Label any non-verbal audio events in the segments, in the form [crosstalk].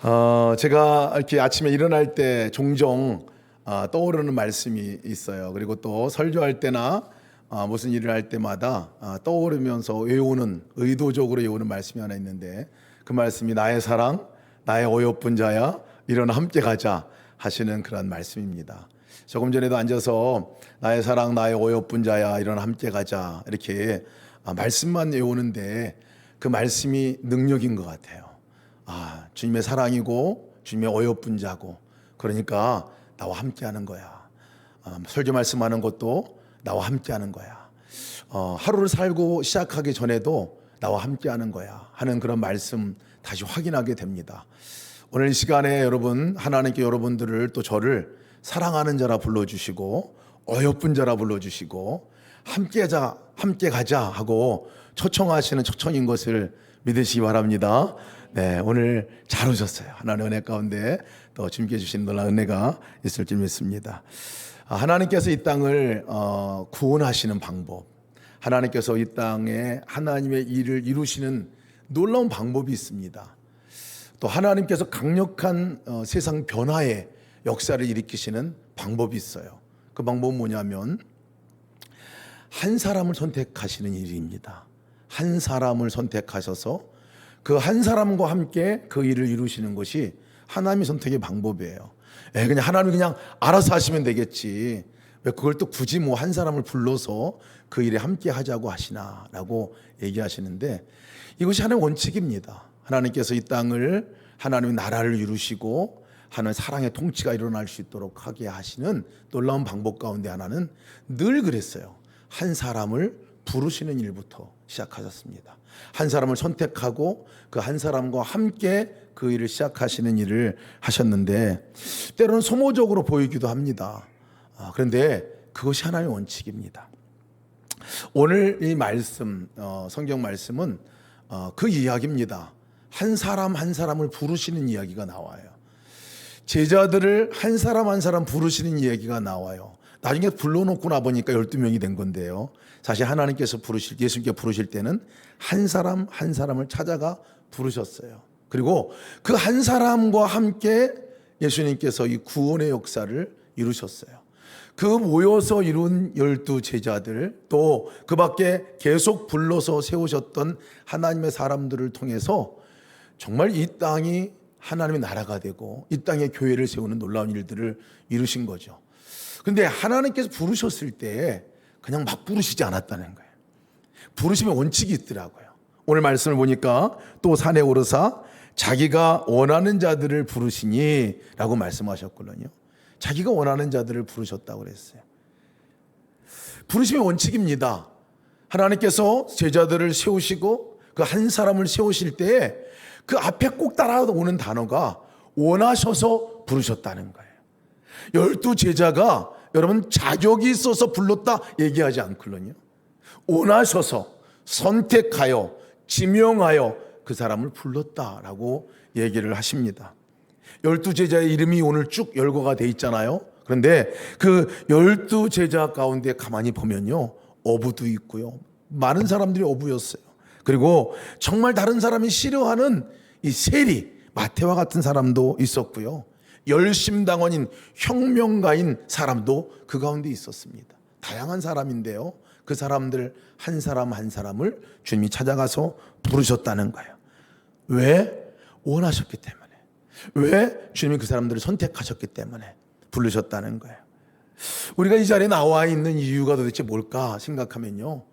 어, 제가 이렇게 아침에 일어날 때 종종 아, 떠오르는 말씀이 있어요. 그리고 또 설교할 때나 아, 무슨 일을 할 때마다 아, 떠오르면서 외우는 의도적으로 외우는 말씀이 하나 있는데 그 말씀이 나의 사랑, 나의 어여쁜 자야, 일어나 함께 가자 하시는 그런 말씀입니다. 조금 전에도 앉아서 나의 사랑, 나의 어여쁜 자야, 일어나 함께 가자 이렇게 아, 말씀만 외우는데 그 말씀이 능력인 것 같아요. 아, 주님의 사랑이고 주님의 어여쁜 자고 그러니까 나와 함께 하는 거야. 아, 설교 말씀하는 것도 나와 함께 하는 거야. 어, 하루를 살고 시작하기 전에도 나와 함께 하는 거야. 하는 그런 말씀 다시 확인하게 됩니다. 오늘 이 시간에 여러분, 하나님께 여러분들을 또 저를 사랑하는 자라 불러주시고 어여쁜 자라 불러주시고 함께 하자, 함께 가자 하고 초청하시는 초청인 것을 믿으시기 바랍니다. 네, 오늘 잘 오셨어요. 하나님 은혜 가운데 또 주님께 주신 놀라운 은혜가 있을 줄 믿습니다. 아, 하나님께서 이 땅을 어, 구원하시는 방법, 하나님께서 이 땅에 하나님의 일을 이루시는 놀라운 방법이 있습니다. 또 하나님께서 강력한 어, 세상 변화의 역사를 일으키시는 방법이 있어요. 그 방법은 뭐냐면 한 사람을 선택하시는 일입니다. 한 사람을 선택하셔서 그 한 사람과 함께 그 일을 이루시는 것이 하나님의 선택의 방법이에요. 에 그냥 하나님 그냥 알아서 하시면 되겠지. 왜 그걸 또 굳이 뭐 한 사람을 불러서 그 일에 함께 하자고 하시나라고 얘기하시는데 이것이 하나의 원칙입니다. 하나님께서 이 땅을 하나님의 나라를 이루시고 하는 사랑의 통치가 일어날 수 있도록 하게 하시는 놀라운 방법 가운데 하나는 늘 그랬어요. 한 사람을 부르시는 일부터 시작하셨습니다. 한 사람을 선택하고 그 한 사람과 함께 그 일을 시작하시는 일을 하셨는데 때로는 소모적으로 보이기도 합니다. 아, 그런데 그것이 하나의 원칙입니다. 오늘 이 말씀, 어, 성경 말씀은 어, 그 이야기입니다. 한 사람 한 사람을 부르시는 이야기가 나와요. 제자들을 한 사람 한 사람 부르시는 이야기가 나와요. 나중에 불러놓고 나보니까 12명이 된 건데요. 사실 하나님께서 부르실, 예수님께 부르실 때는 한 사람 한 사람을 찾아가 부르셨어요. 그리고 그 한 사람과 함께 예수님께서 이 구원의 역사를 이루셨어요. 그 모여서 이룬 열두 제자들 또 그 밖에 계속 불러서 세우셨던 하나님의 사람들을 통해서 정말 이 땅이 하나님의 나라가 되고 이 땅에 교회를 세우는 놀라운 일들을 이루신 거죠. 근데 하나님께서 부르셨을 때 그냥 막 부르시지 않았다는 거예요. 부르시면 원칙이 있더라고요. 오늘 말씀을 보니까 또 산에 오르사 자기가 원하는 자들을 부르시니 라고 말씀하셨거든요. 자기가 원하는 자들을 부르셨다고 그랬어요. 부르심의 원칙입니다. 하나님께서 제자들을 세우시고 그 한 사람을 세우실 때에 그 앞에 꼭 따라오는 단어가 원하셔서 부르셨다는 거예요. 열두 제자가 여러분 자격이 있어서 불렀다 얘기하지 않거든요. 원하셔서 선택하여 지명하여 그 사람을 불렀다라고 얘기를 하십니다. 열두 제자의 이름이 오늘 쭉 열거가 돼 있잖아요. 그런데 그 열두 제자 가운데 가만히 보면요. 어부도 있고요. 많은 사람들이 어부였어요. 그리고 정말 다른 사람이 싫어하는 이 세리, 마태와 같은 사람도 있었고요. 열심당원인 혁명가인 사람도 그 가운데 있었습니다. 다양한 사람인데요. 그 사람들 한 사람 한 사람을 주님이 찾아가서 부르셨다는 거예요. 왜? 원하셨기 때문에. 왜? 주님이 그 사람들을 선택하셨기 때문에 부르셨다는 거예요. 우리가 이 자리에 나와 있는 이유가 도대체 뭘까 생각하면요.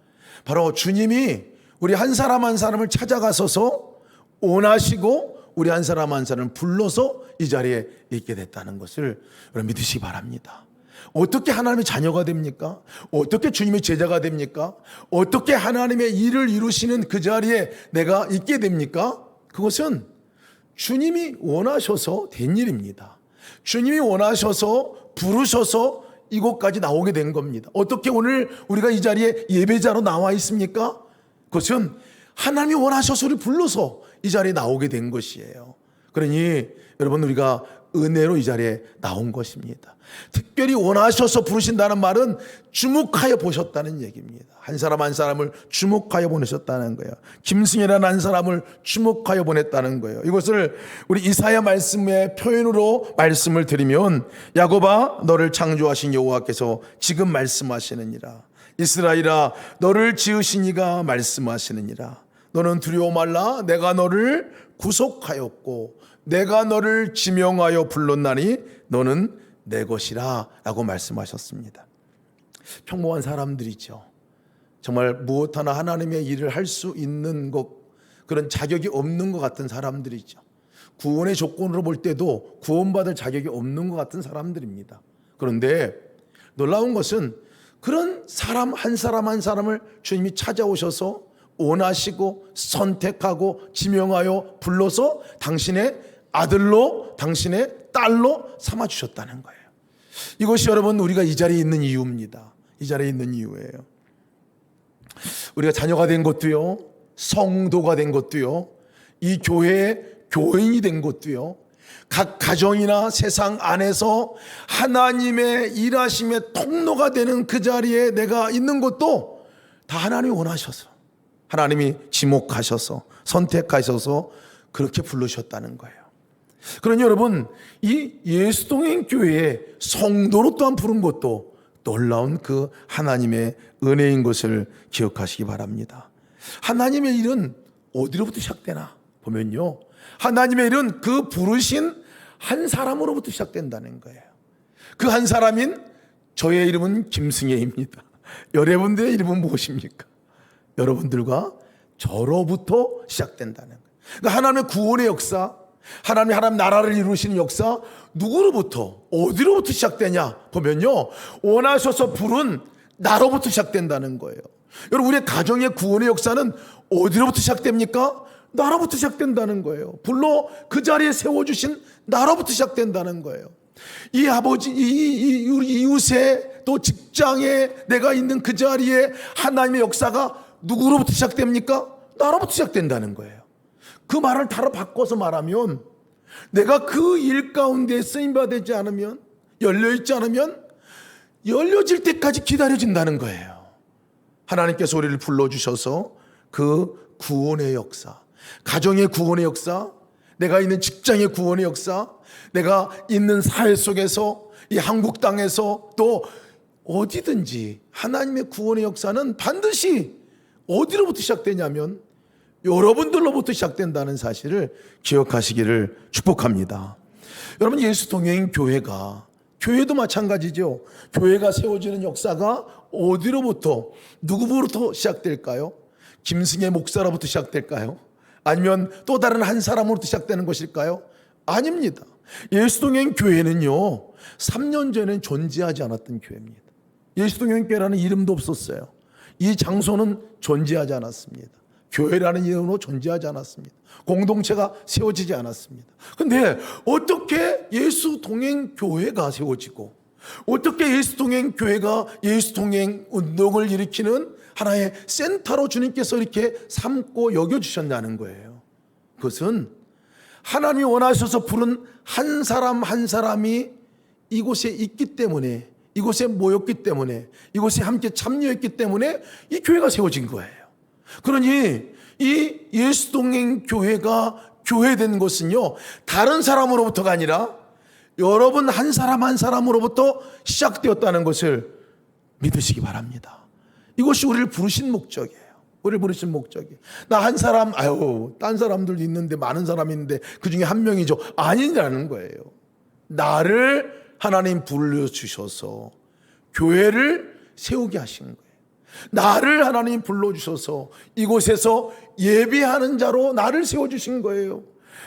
바로 주님이 우리 한 사람 한 사람을 찾아가서서 원하시고 우리 한 사람 한 사람을 불러서 이 자리에 있게 됐다는 것을 여러분 믿으시기 바랍니다. 어떻게 하나님의 자녀가 됩니까? 어떻게 주님의 제자가 됩니까? 어떻게 하나님의 일을 이루시는 그 자리에 내가 있게 됩니까? 그것은 주님이 원하셔서 된 일입니다. 주님이 원하셔서 부르셔서 이곳까지 나오게 된 겁니다. 어떻게 오늘 우리가 이 자리에 예배자로 나와 있습니까? 그것은 하나님이 원하셔서 우리 불러서 이 자리에 나오게 된 것이에요. 그러니 여러분 우리가 은혜로 이 자리에 나온 것입니다. 특별히 원하셔서 부르신다는 말은 주목하여 보셨다는 얘기입니다. 한 사람 한 사람을 주목하여 보내셨다는 거예요. 김승이라는 한 사람을 주목하여 보냈다는 거예요. 이것을 우리 이사야 말씀의 표현으로 말씀을 드리면 야곱아 너를 창조하신 여호와께서 지금 말씀하시느니라. 이스라엘아 너를 지으신 이가 말씀하시느니라. 너는 두려워 말라 내가 너를 구속하였고 내가 너를 지명하여 불렀나니 너는 내 것이라 라고 말씀하셨습니다. 평범한 사람들이죠. 정말 무엇 하나 하나님의 일을 할 수 있는 것 그런 자격이 없는 것 같은 사람들이죠. 구원의 조건으로 볼 때도 구원받을 자격이 없는 것 같은 사람들입니다. 그런데 놀라운 것은 그런 사람 한 사람 한 사람을 주님이 찾아오셔서 원하시고 선택하고 지명하여 불러서 당신의 아들로 당신의 딸로 삼아 주셨다는 거예요. 이것이 여러분 우리가 이 자리에 있는 이유입니다. 이 자리에 있는 이유예요. 우리가 자녀가 된 것도요, 성도가 된 것도요, 이 교회의 교인이 된 것도요, 각 가정이나 세상 안에서 하나님의 일하심의 통로가 되는 그 자리에 내가 있는 것도 다 하나님이 원하셔서, 하나님이 지목하셔서, 선택하셔서 그렇게 부르셨다는 거예요. 그러니 여러분, 이 예수동행 교회의 성도로 또한 부른 것도 놀라운 그 하나님의 은혜인 것을 기억하시기 바랍니다. 하나님의 일은 어디로부터 시작되나 보면요. 하나님의 일은 그 부르신 한 사람으로부터 시작된다는 거예요. 그 한 사람인 저의 이름은 김승혜입니다. [laughs] 여러분들의 이름은 무엇입니까? 여러분들과 저로부터 시작된다는 거예요. 그러니까 하나님의 구원의 역사, 하나님 하나님 나라를 이루시는 역사 누구로부터 어디로부터 시작되냐 보면요 원하셔서 부른 나로부터 시작된다는 거예요. 여러분 우리의 가정의 구원의 역사는 어디로부터 시작됩니까? 나로부터 시작된다는 거예요. 불러 그 자리에 세워주신 나로부터 시작된다는 거예요. 이 아버지, 이, 이 우리 이웃에 또 직장에 내가 있는 그 자리에 하나님의 역사가 누구로부터 시작됩니까? 나로부터 시작된다는 거예요. 그 말을 다로 바꿔서 말하면 내가 그 일 가운데 쓰임 받지 않으면 열려 있지 않으면 열려질 때까지 기다려진다는 거예요. 하나님께서 우리를 불러 주셔서 그 구원의 역사, 가정의 구원의 역사, 내가 있는 직장의 구원의 역사, 내가 있는 사회 속에서 이 한국 땅에서 또 어디든지 하나님의 구원의 역사는 반드시 어디로부터 시작되냐면 여러분들로부터 시작된다는 사실을 기억하시기를 축복합니다. 여러분 예수 동행 교회가 교회도 마찬가지죠. 교회가 세워지는 역사가 어디로부터 누구로부터 시작될까요? 김승혜 목사로부터 시작될까요? 아니면 또 다른 한 사람으로부터 시작되는 것일까요? 아닙니다. 예수동행 교회는요, 3년 전엔 존재하지 않았던 교회입니다. 예수동행 교회라는 이름도 없었어요. 이 장소는 존재하지 않았습니다. 교회라는 이름으로 존재하지 않았습니다. 공동체가 세워지지 않았습니다. 근데 어떻게 예수 동행 교회가 세워지고 어떻게 예수 동행 교회가 예수 동행 운동을 일으키는 하나의 센터로 주님께서 이렇게 삼고 여겨 주셨다는 거예요. 그것은 하나님이 원하셔서 부른 한 사람 한 사람이 이곳에 있기 때문에 이곳에 모였기 때문에 이곳에 함께 참여했기 때문에 이 교회가 세워진 거예요. 그러니 이 예수 동행 교회가 교회된 것은요 다른 사람으로부터가 아니라 여러분 한 사람 한 사람으로부터 시작되었다는 것을 믿으시기 바랍니다. 이것이 우리를 부르신 목적이에요. 우리를 부르신 목적이. 나 한 사람, 아유, 딴 사람들도 있는데 많은 사람이 있는데 그 중에 한 명이죠. 아니라는 거예요. 나를 하나님 불러주셔서 교회를 세우게 하신 거예요. 나를 하나님 불러주셔서 이곳에서 예배하는 자로 나를 세워주신 거예요.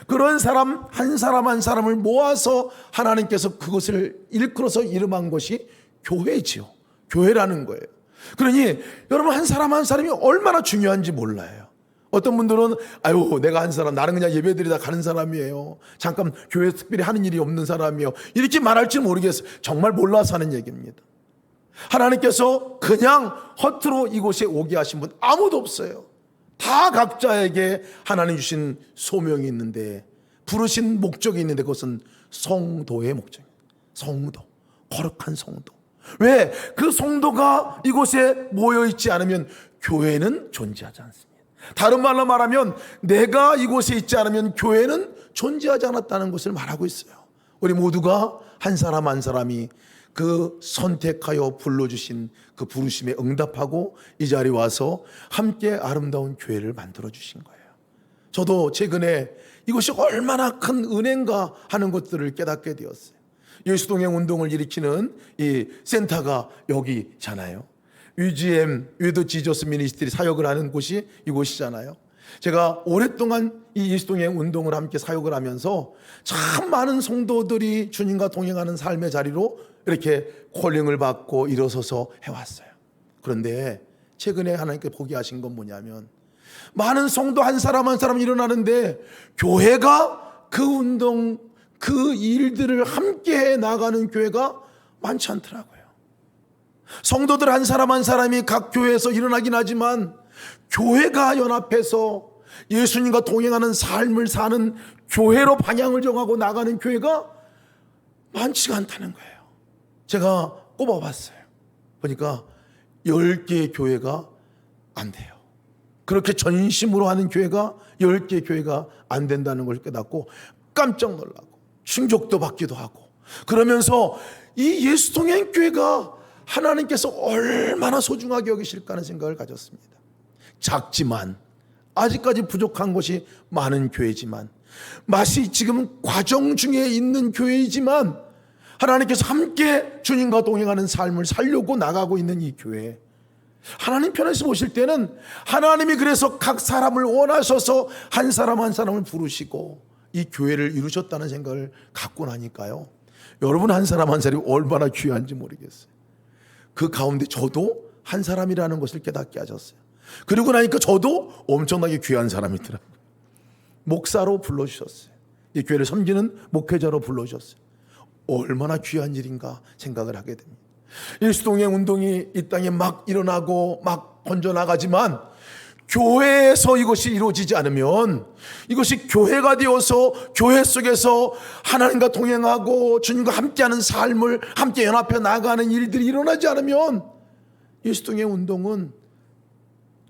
그런 사람 한 사람 한 사람을 모아서 하나님께서 그것을 일컬어서 이름한 것이 교회지요. 교회라는 거예요. 그러니 여러분 한 사람 한 사람이 얼마나 중요한지 몰라요. 어떤 분들은 아유 내가 한 사람 나는 그냥 예배드리다 가는 사람이에요. 잠깐 교회 특별히 하는 일이 없는 사람이요. 이렇게 말할지 모르겠어요. 정말 몰라서 하는 얘기입니다. 하나님께서 그냥 허투루 이곳에 오게 하신 분 아무도 없어요. 다 각자에게 하나님 주신 소명이 있는데 부르신 목적이 있는데 그것은 성도의 목적입니다. 성도, 거룩한 성도. 왜? 그 성도가 이곳에 모여 있지 않으면 교회는 존재하지 않습니다. 다른 말로 말하면 내가 이곳에 있지 않으면 교회는 존재하지 않았다는 것을 말하고 있어요. 우리 모두가 한 사람 한 사람이 그 선택하여 불러주신 그 부르심에 응답하고 이 자리에 와서 함께 아름다운 교회를 만들어 주신 거예요. 저도 최근에 이것이 얼마나 큰 은혜인가 하는 것들을 깨닫게 되었어요. 예수동행 운동을 일으키는 이 센터가 여기잖아요. UGM, 위드 지저스 미니스트리 사역을 하는 곳이 이곳이잖아요. 제가 오랫동안 이 예수동행 운동을 함께 사역을 하면서 참 많은 성도들이 주님과 동행하는 삶의 자리로 이렇게 콜링을 받고 일어서서 해왔어요. 그런데 최근에 하나님께 보게 하신 건 뭐냐면 많은 성도 한 사람 한 사람 일어나는데 교회가 그 운동 그 일들을 함께 해 나가는 교회가 많지 않더라고요. 성도들 한 사람 한 사람이 각 교회에서 일어나긴 하지만 교회가 연합해서 예수님과 동행하는 삶을 사는 교회로 방향을 정하고 나가는 교회가 많지가 않다는 거예요. 제가 꼽아봤어요. 보니까 10개의 교회가 안 돼요. 그렇게 전심으로 하는 교회가 10개의 교회가 안 된다는 걸 깨닫고 깜짝 놀라고 충격도 받기도 하고 그러면서 이 예수통행 교회가 하나님께서 얼마나 소중하게 여기실까 하는 생각을 가졌습니다. 작지만 아직까지 부족한 것이 많은 교회지만 맛이 지금 과정 중에 있는 교회이지만 하나님께서 함께 주님과 동행하는 삶을 살려고 나가고 있는 이 교회. 하나님 편에서 보실 때는 하나님이 그래서 각 사람을 원하셔서 한 사람 한 사람을 부르시고 이 교회를 이루셨다는 생각을 갖고 나니까요. 여러분 한 사람 한 사람이 얼마나 귀한지 모르겠어요. 그 가운데 저도 한 사람이라는 것을 깨닫게 하셨어요. 그리고 나니까 저도 엄청나게 귀한 사람이더라고요. 목사로 불러주셨어요. 이 교회를 섬기는 목회자로 불러주셨어요. 얼마나 귀한 일인가 생각을 하게 됩니다. 예수동행 운동이 이 땅에 막 일어나고 막 번져나가지만 교회에서 이것이 이루어지지 않으면 이것이 교회가 되어서 교회 속에서 하나님과 동행하고 주님과 함께하는 삶을 함께 연합해 나가는 일들이 일어나지 않으면 예수동행 운동은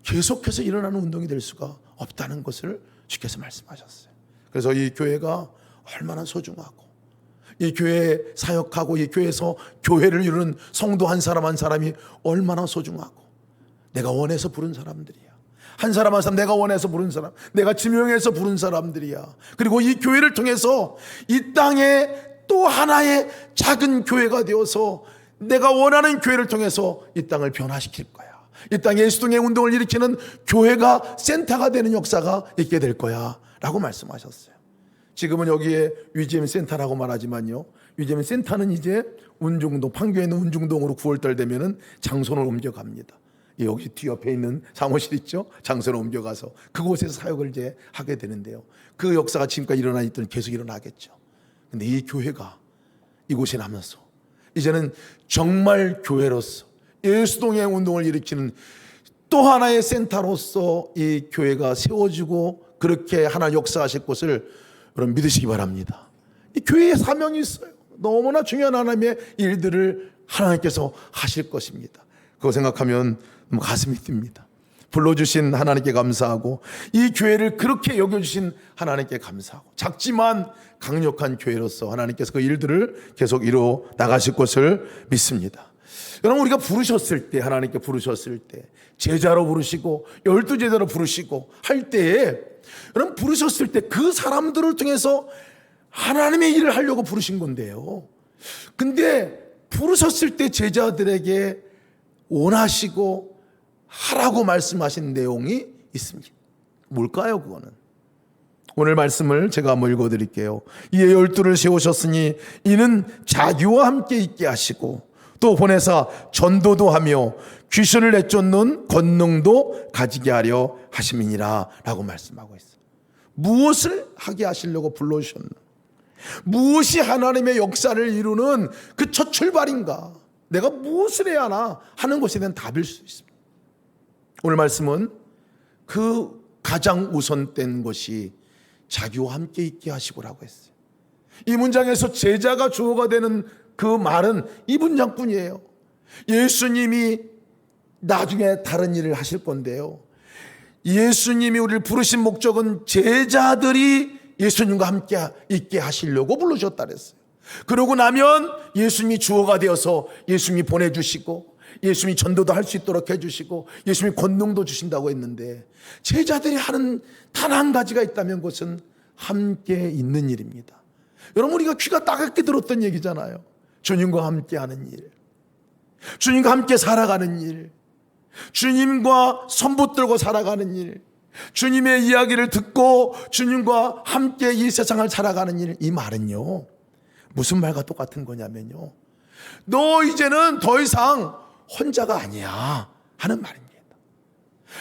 계속해서 일어나는 운동이 될 수가 없다는 것을 주께서 말씀하셨어요. 그래서 이 교회가 얼마나 소중하고 이 교회에 사역하고 이 교회에서 교회를 이루는 성도 한 사람 한 사람이 얼마나 소중하고 내가 원해서 부른 사람들이야. 한 사람 한 사람 내가 원해서 부른 사람, 내가 지명해서 부른 사람들이야. 그리고 이 교회를 통해서 이 땅에 또 하나의 작은 교회가 되어서 내가 원하는 교회를 통해서 이 땅을 변화시킬 거야. 이 땅에 예수동의 운동을 일으키는 교회가 센터가 되는 역사가 있게 될 거야. 라고 말씀하셨어요. 지금은 여기에 위지엠 센터라고 말하지만요. 위지엠 센터는 이제 운중동, 판교에 있는 운중동으로 9월달 되면은 장소를 옮겨갑니다. 여기 뒤 옆에 있는 사무실 있죠? 장소를 옮겨가서 그곳에서 사역을 이제 하게 되는데요. 그 역사가 지금까지 일어나 있던 계속 일어나겠죠. 근데 이 교회가 이곳에 남아서 이제는 정말 교회로서 예수동의 운동을 일으키는 또 하나의 센터로서 이 교회가 세워지고 그렇게 하나 역사하실 것을 여러분 믿으시기 바랍니다. 이 교회에 사명이 있어요. 너무나 중요한 하나님의 일들을 하나님께서 하실 것입니다. 그거 생각하면 가슴이 뜁니다. 불러주신 하나님께 감사하고 이 교회를 그렇게 여겨주신 하나님께 감사하고 작지만 강력한 교회로서 하나님께서 그 일들을 계속 이루어 나가실 것을 믿습니다. 여러분 우리가 부르셨을 때 하나님께 부르셨을 때 제자로 부르시고 열두 제자로 부르시고 할 때에 여러분 부르셨을 때 그 사람들을 통해서 하나님의 일을 하려고 부르신 건데요. 근데 부르셨을 때 제자들에게 원하시고 하라고 말씀하신 내용이 있습니다. 뭘까요, 그거는? 오늘 말씀을 제가 한번 읽어 드릴게요. 이에 열두를 세우셨으니 이는 자기와 함께 있게 하시고 또 보내사 전도도 하며 귀신을 내쫓는 권능도 가지게 하려 하심이니라 라고 말씀하고 있어요. 무엇을 하게 하시려고 불러주셨나? 무엇이 하나님의 역사를 이루는 그 첫 출발인가? 내가 무엇을 해야 하나 하는 것에 대한 답일 수 있습니다. 오늘 말씀은 그 가장 우선된 것이 자기와 함께 있게 하시고라고 했어요. 이 문장에서 제자가 주어가 되는 그 말은 이 문장뿐이에요. 예수님이 나중에 다른 일을 하실 건데요. 예수님이 우리를 부르신 목적은 제자들이 예수님과 함께 있게 하시려고 부르셨다 그랬어요. 그러고 나면 예수님이 주어가 되어서 예수님이 보내주시고 예수님이 전도도 할 수 있도록 해주시고 예수님이 권능도 주신다고 했는데 제자들이 하는 단 한 가지가 있다면 그것은 함께 있는 일입니다. 여러분 우리가 귀가 따갑게 들었던 얘기잖아요. 주님과 함께 하는 일. 주님과 함께 살아가는 일. 주님과 손붙들고 살아가는 일. 주님의 이야기를 듣고 주님과 함께 이 세상을 살아가는 일. 이 말은요. 무슨 말과 똑같은 거냐면요. 너 이제는 더 이상 혼자가 아니야. 하는 말입니다.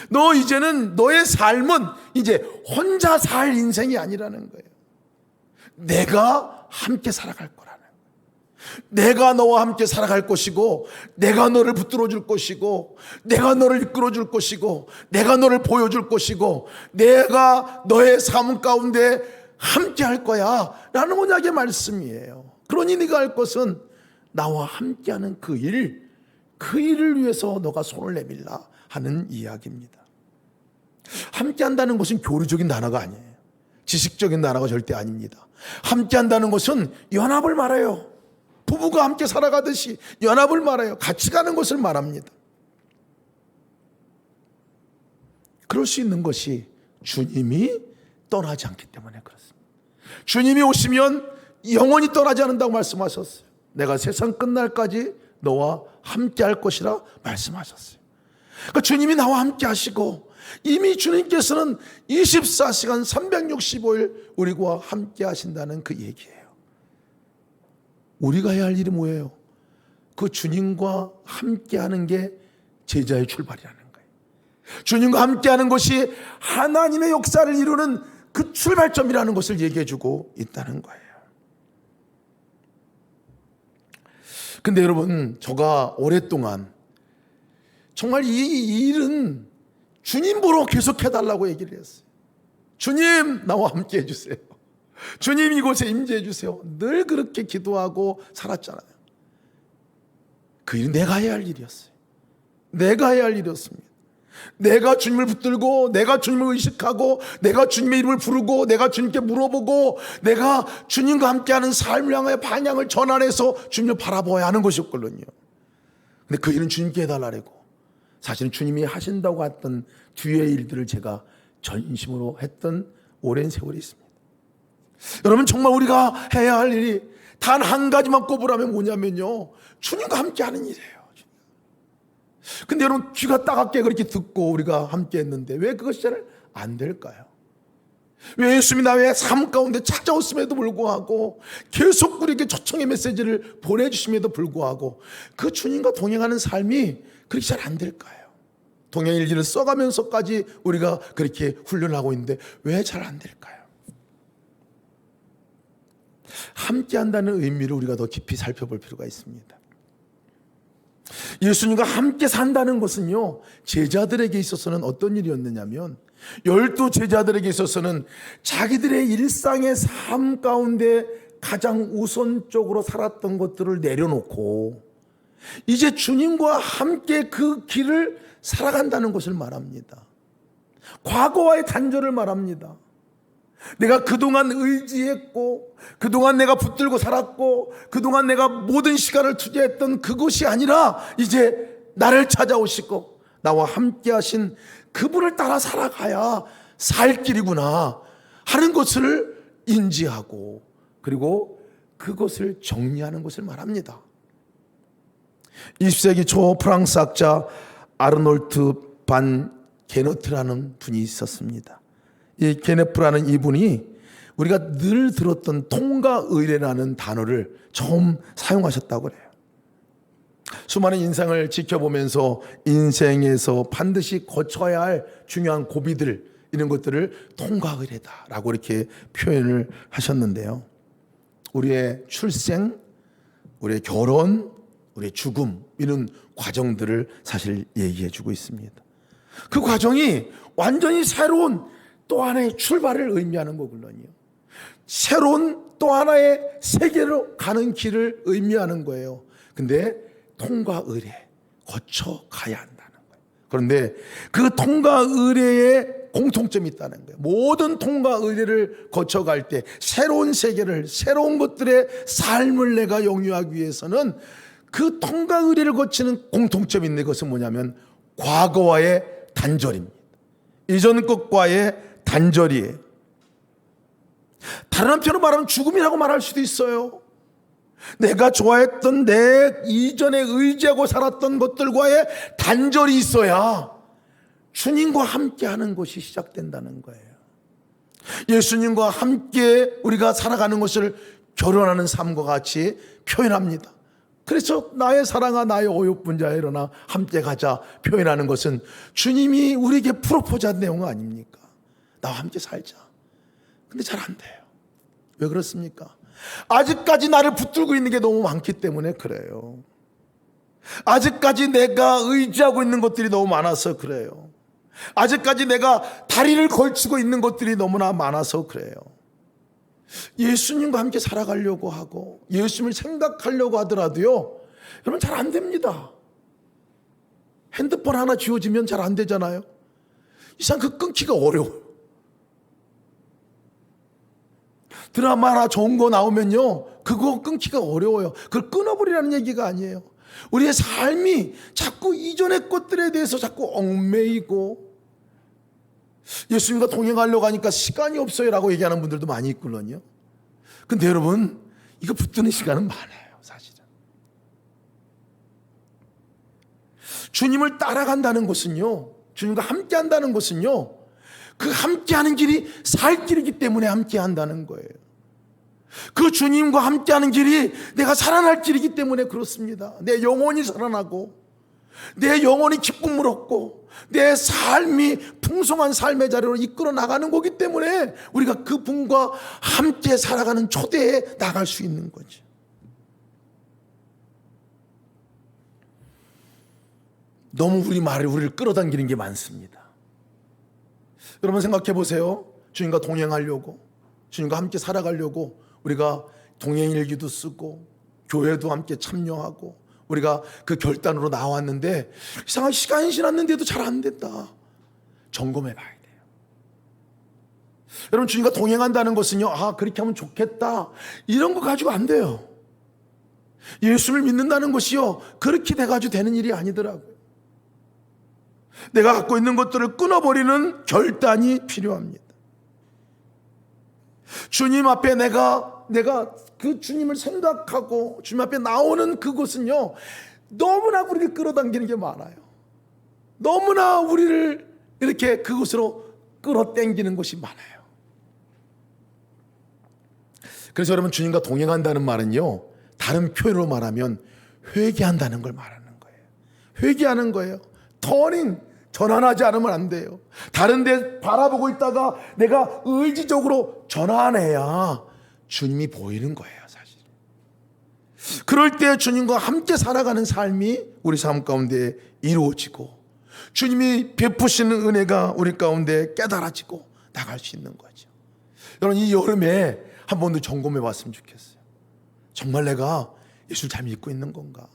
너 이제는 너의 삶은 이제 혼자 살 인생이 아니라는 거예요. 내가 함께 살아갈 거라는 거예요. 내가 너와 함께 살아갈 것이고, 내가 너를 붙들어 줄 것이고, 내가 너를 이끌어 줄 것이고, 내가 너를 보여줄 것이고, 내가 너의 삶 가운데 함께 할 거야. 라는 언약의 말씀이에요. 그러니 네가 할 것은 나와 함께 하는 그 일, 그 일을 위해서 너가 손을 내밀라 하는 이야기입니다. 함께 한다는 것은 교류적인 단어가 아니에요. 지식적인 단어가 절대 아닙니다. 함께 한다는 것은 연합을 말해요. 부부가 함께 살아가듯이 연합을 말해요. 같이 가는 것을 말합니다. 그럴 수 있는 것이 주님이 떠나지 않기 때문에 그렇습니다. 주님이 오시면 영원히 떠나지 않는다고 말씀하셨어요. 내가 세상 끝날까지 너와 함께 할 것이라 말씀하셨어요. 그러니까 주님이 나와 함께 하시고 이미 주님께서는 24시간 365일 우리와 함께 하신다는 그 얘기예요. 우리가 해야 할 일이 뭐예요? 그 주님과 함께 하는 게 제자의 출발이라는 거예요. 주님과 함께 하는 것이 하나님의 역사를 이루는 그 출발점이라는 것을 얘기해 주고 있다는 거예요. 근데 여러분, 저가 오랫동안 정말 이 일은 주님 보러 계속 해달라고 얘기를 했어요. 주님, 나와 함께 해주세요. 주님 이곳에 임재해 주세요. 늘 그렇게 기도하고 살았잖아요. 그 일은 내가 해야 할 일이었어요. 내가 해야 할 일이었습니다. 내가 주님을 붙들고 내가 주님을 의식하고 내가 주님의 이름을 부르고 내가 주님께 물어보고 내가 주님과 함께하는 삶을 향하여 반향을 전환해서 주님을 바라보아야 하는 것이었거든요. 근데 그 일은 주님께 해달라고 사실은 주님이 하신다고 했던 뒤의 일들을 제가 전심으로 했던 오랜 세월이 있습니다. 여러분 정말 우리가 해야 할 일이 단 한 가지만 꼽으라면 뭐냐면요. 주님과 함께하는 일이에요. 근데 여러분 귀가 따갑게 그렇게 듣고 우리가 함께 했는데 왜 그것이 잘안 될까요? 왜 예수님이 나의 삶 가운데 찾아왔음에도 불구하고 계속 우리에게 초청의 메시지를 보내주심에도 불구하고 그 주님과 동행하는 삶이 그렇게 잘 안 될까요? 동행일지를 써가면서까지 우리가 그렇게 훈련하고 있는데 왜 잘 안 될까요? 함께 한다는 의미를 우리가 더 깊이 살펴볼 필요가 있습니다. 예수님과 함께 산다는 것은요, 제자들에게 있어서는 어떤 일이었느냐면, 열두 제자들에게 있어서는 자기들의 일상의 삶 가운데 가장 우선적으로 살았던 것들을 내려놓고, 이제 주님과 함께 그 길을 살아간다는 것을 말합니다. 과거와의 단절을 말합니다. 내가 그동안 의지했고, 그동안 내가 붙들고 살았고, 그동안 내가 모든 시간을 투자했던 그것이 아니라, 이제 나를 찾아오시고, 나와 함께 하신 그분을 따라 살아가야 살 길이구나 하는 것을 인지하고, 그리고 그것을 정리하는 것을 말합니다. 20세기 초 프랑스 학자 아르놀트 반 게너트라는 분이 있었습니다. 이 게네프라는 이분이 우리가 늘 들었던 통과 의례라는 단어를 처음 사용하셨다고 그래요. 수많은 인생을 지켜보면서 인생에서 반드시 거쳐야 할 중요한 고비들 이런 것들을 통과 의례다라고 이렇게 표현을 하셨는데요. 우리의 출생, 우리의 결혼, 우리의 죽음 이런 과정들을 사실 얘기해 주고 있습니다. 그 과정이 완전히 새로운 또 하나의 출발을 의미하는 거군요. 새로운 또 하나의 세계로 가는 길을 의미하는 거예요. 근데 통과 의례 거쳐 가야 한다는 거예요. 그런데 그 통과 의례에 공통점이 있다는 거예요. 모든 통과 의례를 거쳐갈 때 새로운 세계를 새로운 것들의 삶을 내가 영유하기 위해서는 그 통과 의례를 거치는 공통점이 있는 것은 뭐냐면 과거와의 단절입니다. 이전 것과의 단절이에요. 다른 한편으로 말하면 죽음이라고 말할 수도 있어요. 내가 좋아했던 내 이전에 의지하고 살았던 것들과의 단절이 있어야 주님과 함께 하는 것이 시작된다는 거예요. 예수님과 함께 우리가 살아가는 것을 결혼하는 삶과 같이 표현합니다. 그래서 나의 사랑아 나의 어육분자야 일어나 함께 가자 표현하는 것은 주님이 우리에게 프로포즈한 내용 아닙니까? 나와 함께 살자. 근데 잘 안 돼요. 왜 그렇습니까? 아직까지 나를 붙들고 있는 게 너무 많기 때문에 그래요. 아직까지 내가 의지하고 있는 것들이 너무 많아서 그래요. 아직까지 내가 다리를 걸치고 있는 것들이 너무나 많아서 그래요. 예수님과 함께 살아가려고 하고 예수님을 생각하려고 하더라도요. 여러분 잘 안 됩니다. 핸드폰 하나 지워지면 잘 안 되잖아요. 이상 그 끊기가 어려워요. 드라마 하나 좋은 거 나오면요. 그거 끊기가 어려워요. 그걸 끊어버리라는 얘기가 아니에요. 우리의 삶이 자꾸 이전의 것들에 대해서 자꾸 얽매이고 예수님과 동행하려고 하니까 시간이 없어요 라고 얘기하는 분들도 많이 있거든요. 근데 여러분, 이거 붙드는 시간은 많아요, 사실은. 주님을 따라간다는 것은요, 주님과 함께 한다는 것은요, 그 함께 하는 길이 살 길이기 때문에 함께 한다는 거예요. 그 주님과 함께 하는 길이 내가 살아날 길이기 때문에 그렇습니다. 내 영혼이 살아나고, 내 영혼이 기쁨을 얻고, 내 삶이 풍성한 삶의 자리로 이끌어 나가는 거기 때문에 우리가 그 분과 함께 살아가는 초대에 나갈 수 있는 거죠. 너무 우리 말을 우리를 끌어당기는 게 많습니다. 여러분 생각해 보세요. 주님과 동행하려고, 주님과 함께 살아가려고 우리가 동행일기도 쓰고 교회도 함께 참여하고 우리가 그 결단으로 나왔는데 이상한 시간이 지났는데도 잘 안 된다. 점검해 봐야 돼요. 여러분 주님과 동행한다는 것은요. 아 그렇게 하면 좋겠다. 이런 거 가지고 안 돼요. 예수를 믿는다는 것이요. 그렇게 돼가지고 되는 일이 아니더라고요. 내가 갖고 있는 것들을 끊어버리는 결단이 필요합니다. 주님 앞에 내가 내가 그 주님을 생각하고 주님 앞에 나오는 그곳은요 너무나 우리를 끌어당기는 게 많아요. 너무나 우리를 이렇게 그곳으로 끌어당기는 것이 많아요. 그래서 여러분 주님과 동행한다는 말은요 다른 표현으로 말하면 회개한다는 걸 말하는 거예요. 회개하는 거예요. 터닝 전환하지 않으면 안 돼요. 다른 데 바라보고 있다가 내가 의지적으로 전환해야 주님이 보이는 거예요, 사실. 그럴 때 주님과 함께 살아가는 삶이 우리 삶 가운데 이루어지고 주님이 베푸시는 은혜가 우리 가운데 깨달아지고 나갈 수 있는 거죠. 여러분 이 여름에 한 번 더 점검해 봤으면 좋겠어요. 정말 내가 예수를 잘 믿고 있는 건가?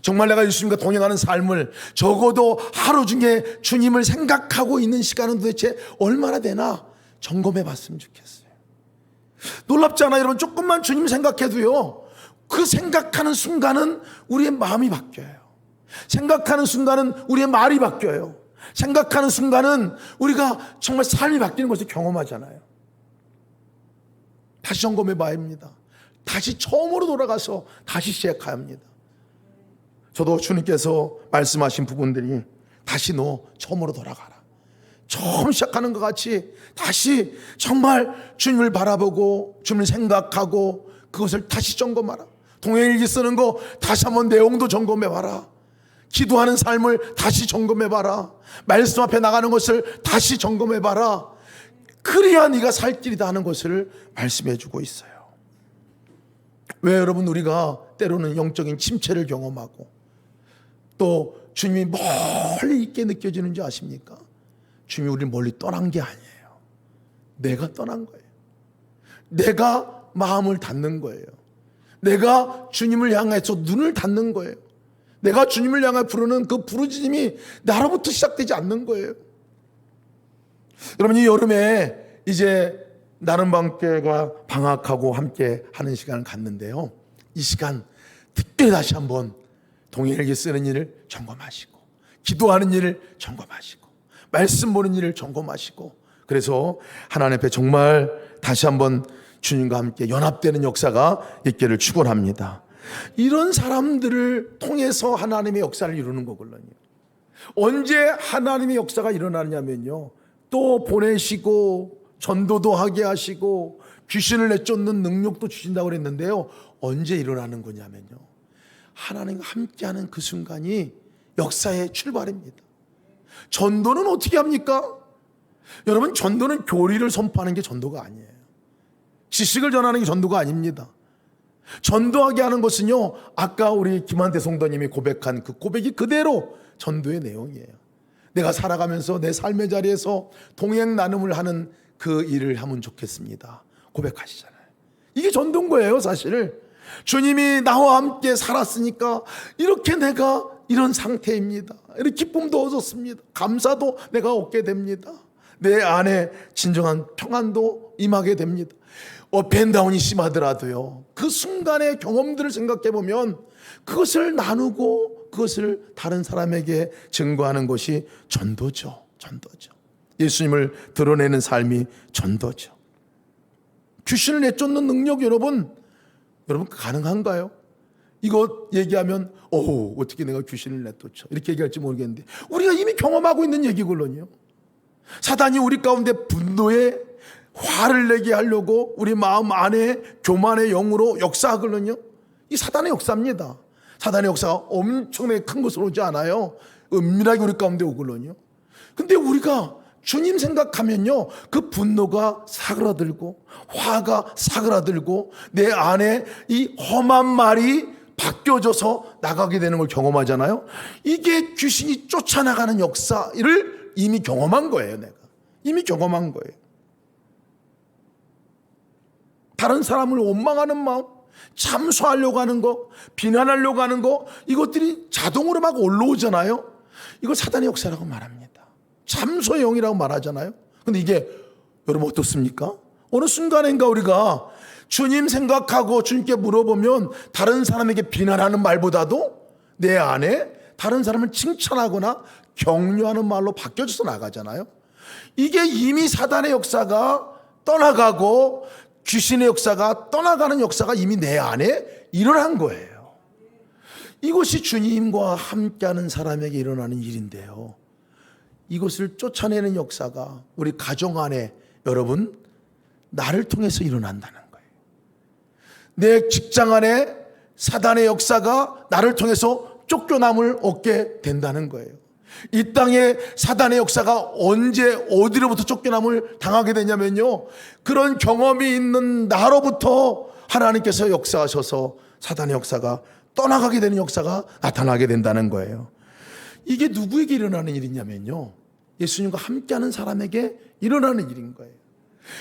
정말 내가 예수님과 동행하는 삶을 적어도 하루 중에 주님을 생각하고 있는 시간은 도대체 얼마나 되나 점검해 봤으면 좋겠어요. 놀랍지 않아요, 여러분? 조금만 주님 생각해도요, 그 생각하는 순간은 우리의 마음이 바뀌어요. 생각하는 순간은 우리의 말이 바뀌어요. 생각하는 순간은 우리가 정말 삶이 바뀌는 것을 경험하잖아요. 다시 점검해 봐야 합니다. 다시 처음으로 돌아가서 다시 시작해야 합니다. 저도 주님께서 말씀하신 부분들이 다시 너 처음으로 돌아가라. 처음 시작하는 것 같이 다시 정말 주님을 바라보고 주님을 생각하고 그것을 다시 점검하라. 동행일기 쓰는 거 다시 한번 내용도 점검해 봐라. 기도하는 삶을 다시 점검해 봐라. 말씀 앞에 나가는 것을 다시 점검해 봐라. 그래야 네가 살 길이다 하는 것을 말씀해 주고 있어요. 왜 여러분 우리가 때로는 영적인 침체를 경험하고 또 주님이 멀리 있게 느껴지는지 아십니까? 주님이 우리를 멀리 떠난 게 아니에요. 내가 떠난 거예요. 내가 마음을 닫는 거예요. 내가 주님을 향해서 눈을 닫는 거예요. 내가 주님을 향해 부르는 그 부르짖음이 나로부터 시작되지 않는 거예요. 여러분 이 여름에 이제 나는 방교회가 방학하고 함께 하는 시간을 갖는데요. 이 시간 특별히 다시 한번 동일하게 쓰는 일을 점검하시고 기도하는 일을 점검하시고 말씀 보는 일을 점검하시고 그래서 하나님 앞에 정말 다시 한번 주님과 함께 연합되는 역사가 있기를 축원합니다. 이런 사람들을 통해서 하나님의 역사를 이루는 거거든요. 언제 하나님의 역사가 일어나냐면요. 또 보내시고 전도도 하게 하시고 귀신을 내쫓는 능력도 주신다고 그랬는데요. 언제 일어나는 거냐면요. 하나님과 함께하는 그 순간이 역사의 출발입니다. 전도는 어떻게 합니까? 여러분 전도는 교리를 선포하는 게 전도가 아니에요. 지식을 전하는 게 전도가 아닙니다. 전도하게 하는 것은요, 아까 우리 김한태 성도님이 고백한 그 고백이 그대로 전도의 내용이에요. 내가 살아가면서 내 삶의 자리에서 동행 나눔을 하는 그 일을 하면 좋겠습니다. 고백하시잖아요. 이게 전도인 거예요, 사실. 주님이 나와 함께 살았으니까 이렇게 내가 이런 상태입니다. 이렇게 기쁨도 얻었습니다. 감사도 내가 얻게 됩니다. 내 안에 진정한 평안도 임하게 됩니다. 업앤다운이 심하더라도요. 그 순간의 경험들을 생각해 보면 그것을 나누고 그것을 다른 사람에게 증거하는 것이 전도죠. 전도죠. 예수님을 드러내는 삶이 전도죠. 귀신을 내쫓는 능력 여러분, 여러분 가능한가요? 이거 얘기하면 오 어떻게 내가 귀신을 내쫓아 이렇게 얘기할지 모르겠는데 우리가 이미 경험하고 있는 얘기거든요. 사단이 우리 가운데 분노에 화를 내게 하려고 우리 마음 안에 교만의 영으로 역사하거든요. 이 사단의 역사입니다. 사단의 역사가 엄청나게 큰 것으로 오지 않아요. 은밀하게 우리 가운데 오거든요. 근데 우리가 주님 생각하면요. 그 분노가 사그라들고 화가 사그라들고 내 안에 이 험한 말이 바뀌어져서 나가게 되는 걸 경험하잖아요. 이게 귀신이 쫓아나가는 역사를 이미 경험한 거예요, 내가. 이미 경험한 거예요. 다른 사람을 원망하는 마음, 참소하려고 하는 거, 비난하려고 하는 거, 이것들이 자동으로 막 올라오잖아요. 이걸 사단의 역사라고 말합니다. 참소의 영이라고 말하잖아요. 근데 이게 여러분 어떻습니까? 어느 순간인가 우리가 주님 생각하고 주님께 물어보면 다른 사람에게 비난하는 말보다도 내 안에 다른 사람을 칭찬하거나 격려하는 말로 바뀌어져서 나가잖아요. 이게 이미 사단의 역사가 떠나가고 귀신의 역사가 떠나가는 역사가 이미 내 안에 일어난 거예요. 이것이 주님과 함께하는 사람에게 일어나는 일인데요. 이것을 쫓아내는 역사가 우리 가정 안에 여러분 나를 통해서 일어난다는. 내 직장 안에 사단의 역사가 나를 통해서 쫓겨남을 얻게 된다는 거예요. 이 땅에 사단의 역사가 언제 어디로부터 쫓겨남을 당하게 되냐면요. 그런 경험이 있는 나로부터 하나님께서 역사하셔서 사단의 역사가 떠나가게 되는 역사가 나타나게 된다는 거예요. 이게 누구에게 일어나는 일이냐면요. 예수님과 함께하는 사람에게 일어나는 일인 거예요.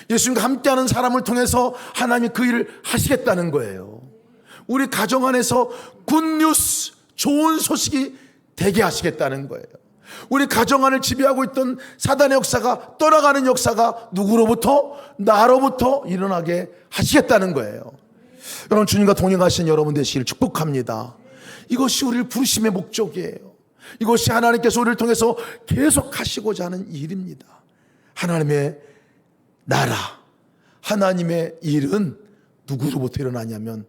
예수님과 함께하는 사람을 통해서 하나님이 그 일을 하시겠다는 거예요. 우리 가정 안에서 굿뉴스, 좋은 소식이 되게 하시겠다는 거예요. 우리 가정 안을 지배하고 있던 사단의 역사가 떠나가는 역사가 누구로부터? 나로부터 일어나게 하시겠다는 거예요. 여러분, 주님과 동행하신 여러분 되시기를 축복합니다. 이것이 우리를 부르심의 목적이에요. 이것이 하나님께서 우리를 통해서 계속 하시고자 하는 일입니다. 하나님의 나라, 하나님의 일은 누구로부터 일어나냐면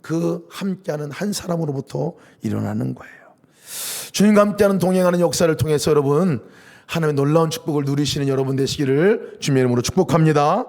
그 함께하는 한 사람으로부터 일어나는 거예요. 주님과 함께하는 동행하는 역사를 통해서 여러분 하나님의 놀라운 축복을 누리시는 여러분 되시기를 주님의 이름으로 축복합니다.